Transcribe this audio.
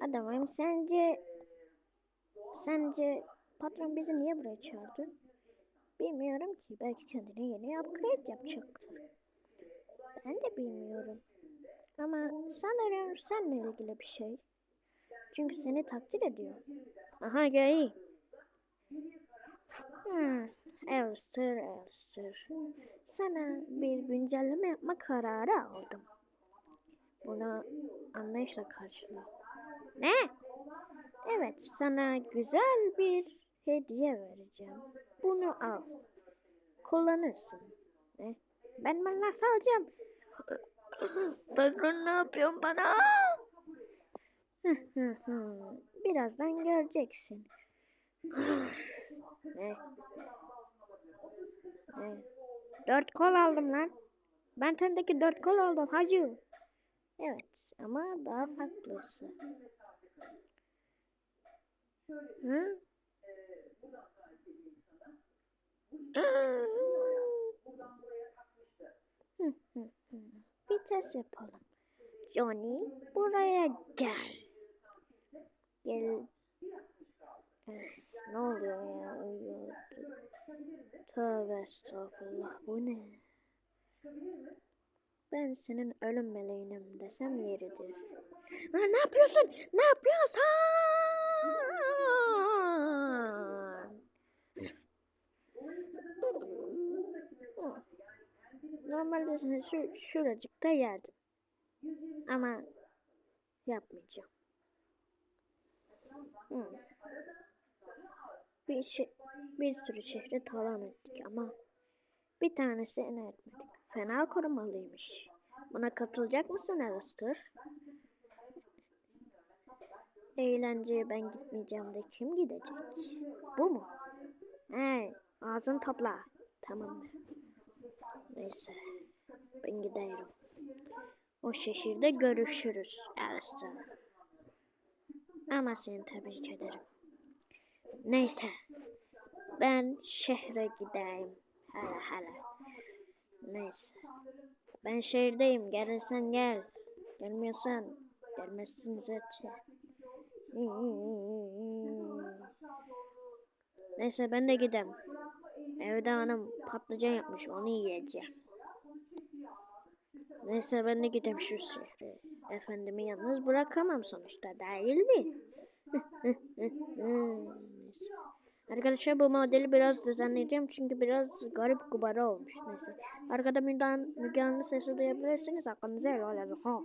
Adamım sence sence patron bizi niye buraya çağırdı? Bilmiyorum ki. Belki kendine yeni upgrade yapacaktır. Ben de bilmiyorum. Ama sanırım seninle ilgili bir şey. Çünkü seni takdir ediyor. Aha gel. Hmm, Alistair, Alistair. Sana bir güncelleme yapma kararı aldım. Bunu anlayışla karşıla. Ne? Evet, sana güzel bir hediye vereceğim. Bunu al. Kullanırsın. Ne? Ben ben nasıl alacağım? Patron ne yapıyorsun bana? Birazdan göreceksin. ne? Ne? Dört kol aldım lan. Ben sendeki dört kol aldım hacı. Evet ama daha farklısı. Hı? Bir test yapalım. Johnny buraya gel. Gel. Eh, ne oluyor ya? Uyuyordu. Tövbe estağfurullah. Bu ne? Ben senin ölüm meleğinim desem yeridir. Ha, ne yapıyorsun? Ne yapıyorsun? Normalde seni şu, şuracıkta yerdim. Ama yapmayacağım. Bir, şey, bir sürü şehri talan ettik ama bir tanesini etmedik. Fena korumalıymış. Buna katılacak mısın Alistair? Eğlenceye ben gitmeyeceğim de kim gidecek? Bu mu? Hey, ağzını topla. Tamam? Neyse, ben gidiyorum. O şehirde görüşürüz Alistair. Ama seni tebrik ederim. Neyse, ben şehre gideyim. Hala hala. Neyse. Ben şehirdeyim. Gelirsen gel. Gelmiyorsan gelmezsin zaten. Neyse ben de gideyim. Evde hanım patlıcan yapmış onu yiyeceğim. Neyse ben de gideyim şu şehre. Efendimi yalnız bırakamam sonuçta değil mi? Arkadaşlar bu modeli biraz düzenleyeceğim çünkü biraz garip kubara olmuş. Neyse. Arkada Müge Anlı sesi duyabilirsiniz. Hakkınızı helal edin. Ha.